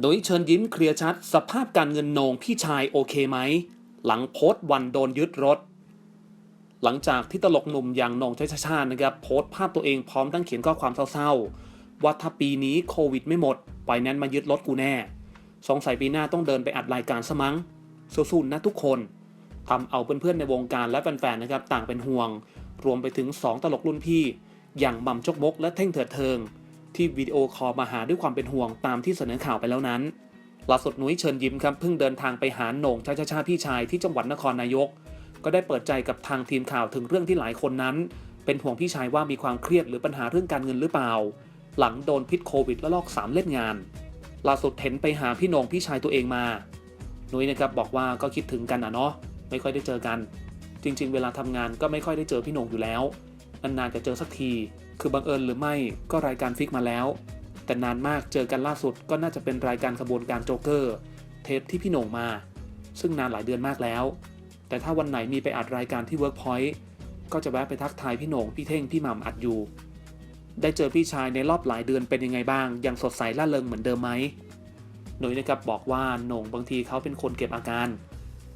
โดยเชิญยิ้มเคลียร์ชัด สภาพการเงินนงพี่ชายโอเคไหม หลังโพสต์วันโดนยึดรถ หลังจากที่ตลกหนุ่มอย่างนงชัชชาตินะครับโพสต์ภาพตัวเองพร้อมทั้งเขียนข้อความเศร้าๆ ว่าถ้าปีนี้โควิดไม่หมดไฟแนนมายึดรถกูแน่ สงสัยปีหน้าต้องเดินไปอัดรายการสมังสู้ๆนะทุกคนทำเอาเพื่อนๆในวงการและแฟนๆนะครับต่างเป็นห่วง รวมไปถึง 2 ตลกรุ่นพี่ อย่างหม่ำจกมกและเท่งเถิดเทิง ที่วิดีโอคอลมาหาด้วยความเป็นห่วงตามที่เสนอข่าวไปแล้วนั้นล่าสุดนุ้ยเชิญยิ้มครับเพิ่งเดินทางไปหาโหน่งชาชาชาพี่ชายที่จังหวัดนครนายก ก็ได้เปิดใจกับทางทีมข่าวถึงเรื่องที่หลายคนนั้น เป็นห่วงพี่ชายว่ามีความเครียดหรือปัญหาเรื่องการเงินหรือเปล่า หลังโดนพิษโควิดและลอกสามเล่นงานล่าสุดเห็นไปหาพี่โหน่งพี่ชายตัวเองมานุ้ยนะครับบอกว่าก็คิดถึงกันอะเนาะไม่ค่อยได้เจอกัน จริง ๆ เวลาทำงานก็ไม่ค่อยได้เจอพี่โหน่งอยู่แล้วนานๆจะเจอสักที คือบังเอิญหรือไม่ก็รายการฟิกมาแล้ว แต่นานมากเจอกันล่าสุดก็น่าจะเป็นรายการขบวนการโจ๊กเกอร์ เทปที่พี่โหน่งมา ซึ่งนานหลายเดือนมากแล้ว แต่ถ้าวันไหนมีไปอัดรายการที่ Workpoint ก็จะแวะไปทักทายพี่โหน่งพี่เท่งพี่หม่ำอัดอยู่ ได้เจอพี่ชายในรอบหลายเดือนเป็นยังไงบ้าง ยังสดใสล่าเริงเหมือนเดิมไหมหนุ่ยนะครับบอกว่าโหน่งบางทีเขาเป็นคนเก็บอาการ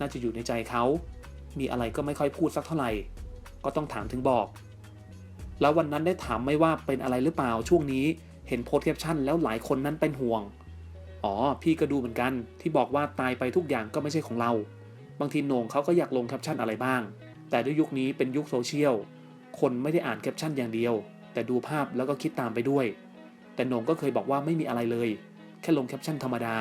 น่าจะอยู่ในใจเขา มีอะไรก็ไม่ค่อยพูดสักเท่าไหร่ ก็ต้องถามถึงบอก แล้ววันนั้นได้ถามไม่ว่าเป็นอะไรหรือเปล่าช่วงนี้เห็นโพสต์แคปชั่นแล้วหลายคนนั้นเป็นห่วง อ๋อ พี่ก็ดูเหมือนกัน ที่บอกว่าตายไปทุกอย่างก็ไม่ใช่ของเรา บางทีโหน่งเขาก็อยากลงแคปชั่นอะไรบ้าง แต่ด้วยยุคนี้เป็นยุคโซเชียล คนไม่ได้อ่านแคปชั่นอย่างเดียว แต่ดูภาพแล้วก็คิดตามไปด้วย แต่โหน่งก็เคยบอกว่าไม่มีอะไรเลย แค่ลงแคปชั่นธรรมดา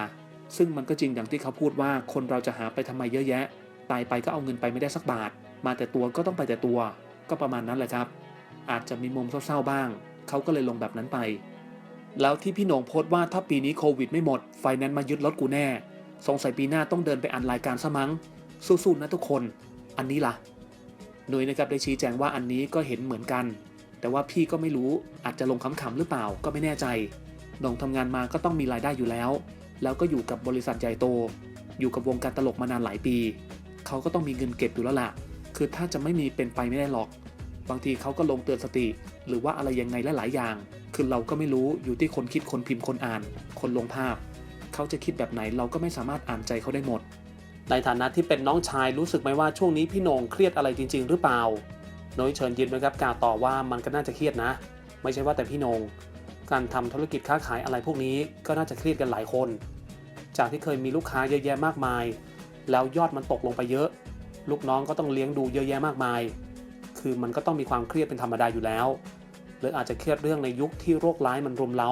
ซึ่งมันก็จริงอย่างที่เขาพูดว่าคนเราจะหาไปทำไมเยอะแยะ ตายไปก็เอาเงินไปไม่ได้สักบาท มาแต่ตัวก็ต้องไปแต่ตัว ก็ประมาณนั้นแหละครับ อาจจะมีมุมเศร้าๆบ้าง เขาก็เลยลงแบบนั้นไป แล้วที่พี่โหน่งโพสต์ว่าถ้าปีนี้โควิดไม่หมด ไฟแนนซ์มายึดรถกูแน่ สงสัยปีหน้าต้องเดินไปอันรายการซะมั้ง สู้ๆนะทุกคน อันนี้ล่ะ หน่ยนะครับได้ชี้แจงว่าอันนี้ก็เห็นเหมือนกัน แต่ว่าพี่ก็ไม่รู้ อาจจะลงขำๆหรือเปล่าก็ไม่แน่ใจ หนงทำงานมาก็ต้องมีรายได้อยู่แล้ว แล้วก็อยู่กับบริษัทใหญ่โต อยู่กับวงการตลกมานานหลายปี เขาก็ต้องมีเงินเก็บอยู่แล้วล่ะ คือถ้าจะไม่มีเป็นไปไม่ได้หรอก บางทีเขาก็ลงเตือนสติ หรือว่าอะไรยังไงหลายๆอย่าง คือเราก็ไม่รู้อยู่ที่คนคิดคนพิมพ์คนอ่าน คนลงภาพ เขาจะคิดแบบไหนเราก็ไม่สามารถอ่านใจเขาได้หมด ในฐานะที่เป็นน้องชายรู้สึกไหมว่าช่วงนี้พี่นงเครียดอะไรจริง ๆ หรือเปล่าโดยเชิญยิ้มนะครับกล่าวต่อว่ามันก็น่าจะเครียดนะ ไม่ใช่ว่าแต่พี่นง การทำธุรกิจค้าขายอะไรพวกนี้ก็น่าจะเครียดกันหลายคน จากที่เคยมีลูกค้าเยอะแยะมากมาย แล้วยอดมันตกลงไปเยอะ ลูกน้องก็ต้องเลี้ยงดูเยอะแยะมากมาย คือมันก็ต้องมีความเครียดเป็นธรรมดาอยู่แล้ว หรืออาจจะเครียดเรื่องในยุคที่โรคร้ายมันรุมเร้า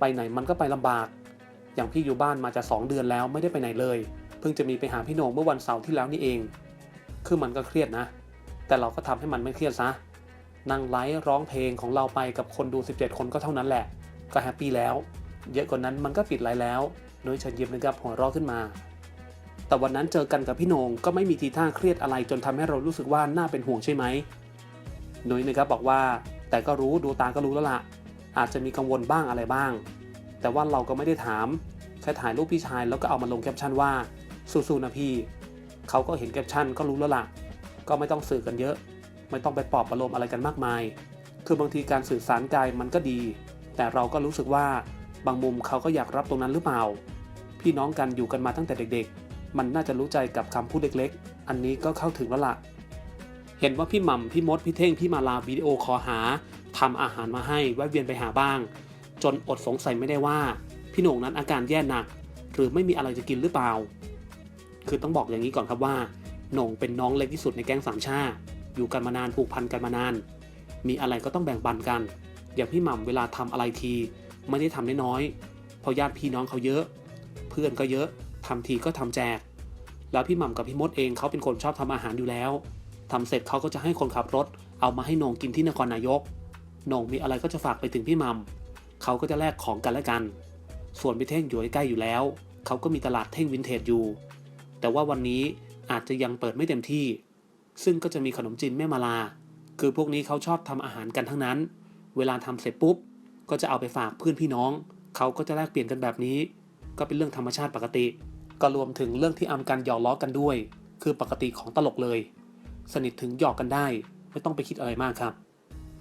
ไปไหนมันก็ไปลำบาก อย่างพี่อยู่บ้านมาจะ 2 เดือนแล้วไม่ได้ไปไหนเลย เพิ่งจะมีไปหาพี่โหนงเมื่อวันเสาร์ที่แล้วนี่เอง คือมันก็เครียดนะ แต่เราก็ทำให้มันไม่เครียดซะ นั่งไลฟ์ร้องเพลงของเราไปกับคนดู 17 คนก็เท่านั้นแหละ ก็แฮปปี้แล้ว เยอะกว่านั้นมันก็ปิดไลฟ์แล้วโดยเชิญยิ้มนะครับหัวเราะขึ้นมา แต่วันนั้นเจอกันกับพี่โหนงก็ไม่มีทีท่าเครียดอะไรจนทำให้เรารู้สึกว่าน่าเป็นห่วงใช่ไหมนุ้ยนะครับบอกว่า แต่ก็รู้ดูตาก็รู้แล้วล่ะ อาจจะมีกังวลบ้างอะไรบ้าง แต่ว่าเราก็ไม่ได้ถามแค่ถ่ายรูปพี่ชายแล้วก็เอามาลงแคปชั่นว่าสู้ๆนะพี่เขาก็เห็นแคปชั่นก็รู้แล้วล่ะ ก็ไม่ต้องสื่อกันเยอะ ไม่ต้องไปปลอบประโลมอะไรกันมากมาย คือบางทีการสื่อสารกายมันก็ดี แต่เราก็รู้สึกว่าบางมุมเขาก็อยากรับตรงนั้นหรือเปล่า พี่น้องกันอยู่กันมาตั้งแต่เด็กๆ มันน่าจะรู้ใจกับคำพูดเล็กๆ อันนี้ก็เข้าถึงแล้วล่ะ เห็นว่าพี่หม่ำพี่มด พี่เท่ง พี่มาลาวิดีโอคอหาทำอาหารมาให้แวะเวียนไปหาบ้าง จนอดสงสัยไม่ได้ว่า พี่โหน่งนั้นอาการแย่หนัก หรือไม่มีอะไรจะกินหรือเปล่า คือต้องบอกอย่างนี้ก่อนครับว่าโหน่งเป็นน้องเล็กที่สุดในแก๊งสามชาอยู่กันมานานผูกพันกันมานาน มีอะไรก็ต้องแบ่งปันกัน อย่างพี่หม่ำเวลาทำอะไรที ไม่ได้ทำน้อยๆเพราะญาติพี่น้องเขาเยอะ เพื่อนก็เยอะ ทำทีก็ทำแจก แล้วพี่หม่ำกับพี่มดเองเขาเป็นคนชอบทำอาหารอยู่แล้วทำเสร็จเขาก็จะให้คนขับรถ เอามาให้นงกินที่นครนายกนงมีอะไรก็จะฝากไปถึงพี่หม่ำเขาก็จะแลกของกันและกัน ส่วนพี่เท่งอยู่ใกล้อยู่แล้ว เขาก็มีตลาดเท่งวินเทจอยู่ แต่ว่าวันนี้อาจจะยังเปิดไม่เต็มที่ ซึ่งก็จะมีขนมจีนแม่มาลา คือพวกนี้เขาชอบทำอาหารกันทั้งนั้น เวลาทำเสร็จปุ๊บ ก็จะเอาไปฝากเพื่อนพี่น้อง เขาก็จะแลกเปลี่ยนกันแบบนี้ ก็เป็นเรื่องธรรมชาติปกติ ก็รวมถึงเรื่องที่อำกันหยอกล้อกันด้วย คือปกติของตลกเลย สนิทถึงหยอกกันได้ ไม่ต้องไปคิดอะไรมากครับ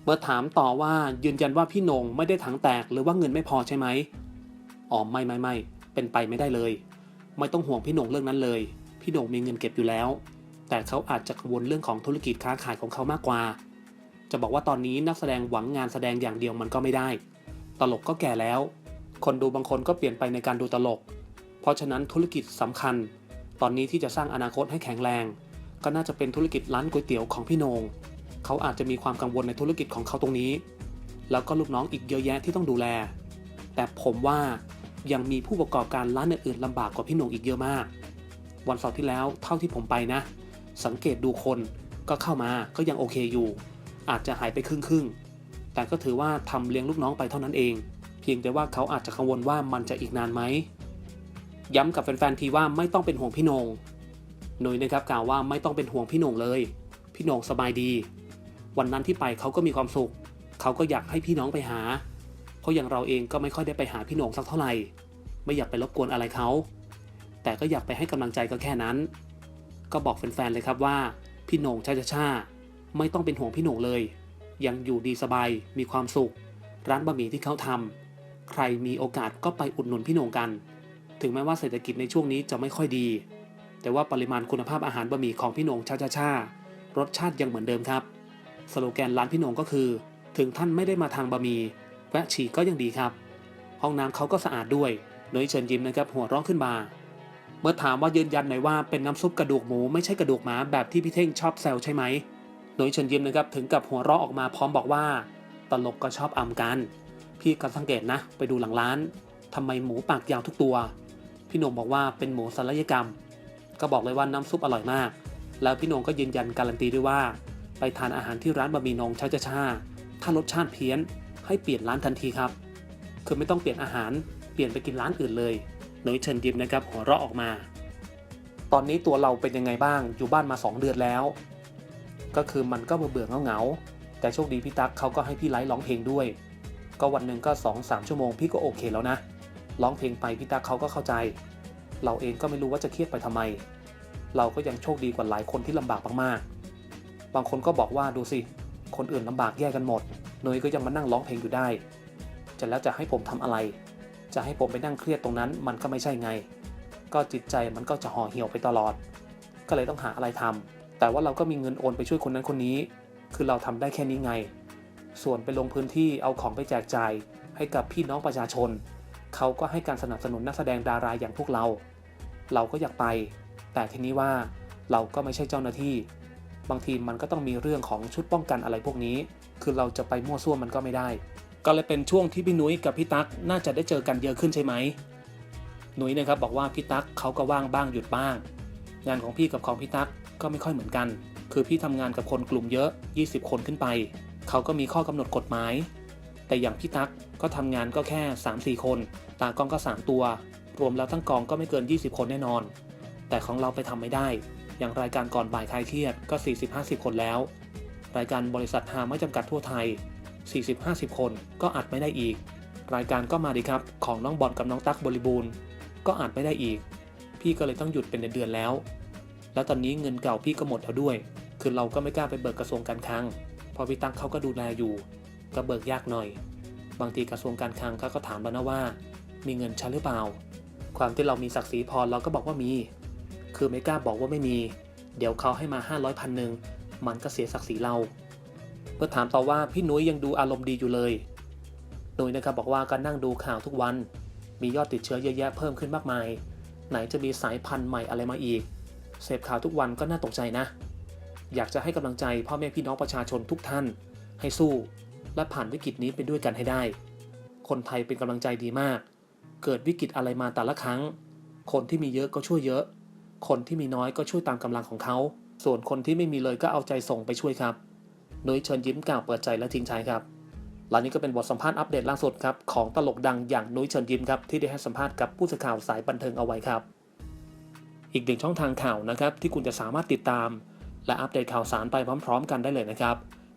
เมื่อถามต่อว่ายืนยันว่าพี่นงไม่ได้ถังแตกหรือว่าเงินไม่พอใช่ไหมอ๋อไม่ไม่ไม่เป็นไปไม่ได้เลย ไม่ต้องห่วงพี่หนงเรื่องนั้นเลย พี่หนงมีเงินเก็บอยู่แล้ว แต่เขาอาจจะกังวลเรื่องของธุรกิจค้าขายของเขามากกว่า จะบอกว่าตอนนี้นักแสดงหวังงานแสดงอย่างเดียวมันก็ไม่ได้ ตลกก็แก่แล้ว คนดูบางคนก็เปลี่ยนไปในการดูตลก เพราะฉะนั้นธุรกิจสำคัญ ตอนนี้ที่จะสร้างอนาคตให้แข็งแรง ก็น่าจะเป็นธุรกิจร้านก๋วยเตี๋ยวของพี่โนงเขาอาจจะมีความกังวลในธุรกิจของเขาตรงนี้ แล้วก็ลูกน้องอีกเยอะแยะที่ต้องดูแล แต่ผมว่ายังมีผู้ประกอบการร้านอื่นๆลำบากกว่าพี่โหนงอีกเยอะมาก วันเสาร์ที่แล้วเท่าที่ผมไปนะ สังเกตดูคนก็เข้ามาก็ยังโอเคอยู่ อาจจะหายไปครึ่งครึ่งๆแต่ก็ถือว่าทำเลี้ยงลูกน้องไปเท่านั้นเอง เพียงแต่ว่าเขาอาจจะกังวลว่ามันจะอีกนานไหม ย้ำกับแฟนๆทีว่าไม่ต้องเป็นห่วงพี่นงหนุยนะครับกล่าวว่าไม่ต้องเป็นห่วงพี่นงเลย พี่นงสบายดี วันนั้นที่ไปเขาก็มีความสุข เขาก็อยากให้พี่น้องไปหา เพราะอย่างเราเองก็ไม่ค่อยได้ไปหาพี่นงสักเท่าไหร่ ไม่อยากไปรบกวนอะไรเขา แต่ก็อยากไปให้กำลังใจก็แค่นั้น ก็บอกแฟนๆเลยครับว่า พี่นงชาชาชาไม่ต้องเป็นห่วงพี่นงเลย ยังอยู่ดีสบาย มีความสุข ร้านบะหมี่ที่เขาทำใครมีโอกาสก็ไปอุดหนุนพี่นงกัน ถึงแม้ว่าเศรษฐกิจในช่วงนี้จะไม่ค่อยดี แต่ว่าปริมาณคุณภาพอาหารบะหมี่ของพี่นงชาชาชารสชาติยังเหมือนเดิมครับ สโลแกนร้านพี่นงก็คือ ถึงท่านไม่ได้มาทางบะหมี่แวะฉี่ก็ยังดีครับ ห้องน้ำเขาก็สะอาดด้วยนุ้ยเชิญยิ้มนะครับหัวเราะขึ้นมา เมื่อถามว่ายืนยันหน่อยว่าเป็นน้ำซุปกระดูกหมูไม่ใช่กระดูกหมาแบบที่พี่เท่งชอบแซวใช่ไหมนุยเชิญยิ้มนะครับถึงกับหัวเราะออกมาพร้อมบอกว่า ตลกก็ชอบอำกัน พี่ก็สังเกตนะ ไปดูหลังร้านทำไมหมูปากยาวทุกตัว พี่หนงบอกว่าเป็นหมูศัลยกรรม ก็บอกเลยว่าน้ำซุปอร่อยมาก แล้วพี่หนงก็ยืนยันการันตีด้วยว่า ไปทานอาหารที่ร้านบะหมี่นงชาชาชาถ้ารสชาติเพี้ยน ให้เปลี่ยนร้านทันทีครับ คือไม่ต้องเปลี่ยนอาหาร เปลี่ยนไปกินร้านอื่นเลยหนุยเชิญยิ้มนะครับหัวเราะออกมา ตอนนี้ตัวเราเป็นยังไงบ้าง อยู่บ้านมา 2 เดือนแล้ว ก็คือมันก็เบื่อๆเหงาแต่โชคดีพี่ตั๊กเขาก็ให้พี่ไลฟ์ร้องเพลงด้วย ก็วันหนึ่งก็2-3ชั่วโมงพี่ก็โอเคแล้วนะ ร้องเพลงไปพี่ตั๊กเขาก็เข้าใจ เราเองก็ไม่รู้ว่าจะเครียดไปทำไม เราก็ยังโชคดีกว่าหลายคนที่ลำบากมากๆ บางคนก็บอกว่าดูสิ คนอื่นลำบากแย่กันหมดเนยก็ยังมานั่งร้องเพลงอยู่ได้ จะแล้วจะให้ผมทำอะไร จะให้ผมไปนั่งเครียดตรงนั้น มันก็ไม่ใช่ไง ก็จิตใจมันก็จะห่อเหี่ยวไปตลอด ก็เลยต้องหาอะไรทำแต่ว่าเราก็มีเงินโอนไปช่วยคนนั้นคนนี้ คือเราทำได้แค่นี้ไง ส่วนไปลงพื้นที่เอาของไปแจกจ่ายให้กับพี่น้องประชาชน เขาก็ให้การสนับสนุนนักแสดงดาราอย่างพวกเรา เราก็อยากไป แต่ทีนี้ว่าเราก็ไม่ใช่เจ้าหน้าที่ บางทีมันก็ต้องมีเรื่องของชุดป้องกันอะไรพวกนี้ คือเราจะไปมั่วซั่วมันก็ไม่ได้ ก็เลยเป็นช่วงที่พี่นุ้ยกับพี่ตั๊กน่าจะได้เจอกันเยอะขึ้นใช่ไหมหนุ้ยนะครับบอกว่าพี่ตั๊กเขาก็ว่างบ้างหยุดบ้าง งานของพี่กับของพี่ตั๊กก็ไม่ค่อยเหมือนกัน คือพี่ทำงานกับคนกลุ่มเยอะ 20 คนขึ้นไป เขาก็มีข้อกำหนดกฎหมาย แต่อย่างพี่ตั๊กก็ทำงานก็แค่ 3-4 คน ตากล้องก็ 3 ตัว รวมแล้วทั้งกองก็ไม่เกิน 20 คนแน่นอน แต่ของเราไปทำไม่ได้ อย่างรายการก่อนบ่ายคลายเครียดก็ 40-50 คนแล้ว รายการบริษัทหาไม่จำกัดทั่วไทย 40-50 คนก็อัดไม่ได้อีก รายการก็มาดีครับของน้องบอลกับน้องตั๊กบริบูรณ์ ก็อ่านไม่ได้อีก พี่ก็เลยต้องหยุดเป็นเดือนแล้ว แล้วตอนนี้เงินเก่าพี่ก็หมดแล้วด้วย คือเราก็ไม่กล้าไปเบิกกระทรวงการคลังเพอพี่ตั๊กเขาก็ดูแลอยู่ ก็เบิกยากหน่อย บางทีกระทรวงการคลังเขาก็ถามเรานะว่า มีเงินใช้หรือเปล่า ความที่เรามีศักดิ์ศรีพอเราก็บอกว่ามี คือไม่กล้าบอกว่าไม่มี เดี๋ยวเขาให้มา 500พันหนึ่งมันก็เสียศักดิ์ศรีเราเพื่อถามต่อว่าพี่นุ้ยยังดูอารมณ์ดีอยู่เลยนุ้ยนะครับบอกว่าก็นั่งดูข่าวทุกวัน มียอดติดเชื้อเยอะแยะเพิ่มขึ้นมากมาย ไหนจะมีสายพันธุ์ใหม่อะไรมาอีก เสพข่าวทุกวันก็น่าตกใจนะ อยากจะให้กำลังใจพ่อแม่พี่น้องประชาชนทุกท่าน ให้สู้ และผ่านวิกฤตนี้ไปด้วยกันให้ได้ คนไทยเป็นกำลังใจดีมาก เกิดวิกฤตอะไรมาแต่ละครั้ง คนที่มีเยอะก็ช่วยเยอะ คนที่มีน้อยก็ช่วยตามกำลังของเขา ส่วนคนที่ไม่มีเลยก็เอาใจส่งไปช่วยครับนุ้ยเชิญยิ้มกล่าวเปิดใจและทิ้งท้ายครับและนี่ก็เป็นบทสัมภาษณ์อัปเดตล่าสุดครับของตลกดังอย่างนุ้ยเชิญยิ้มครับที่ได้ให้สัมภาษณ์กับผู้สื่อข่าวสายบันเทิงเอาไว้ครับ อีกหนึ่งช่องทางข่าวนะครับที่คุณจะสามารถติดตาม และอัปเดตข่าวสารไปพร้อม ๆ กันได้เลยนะครับ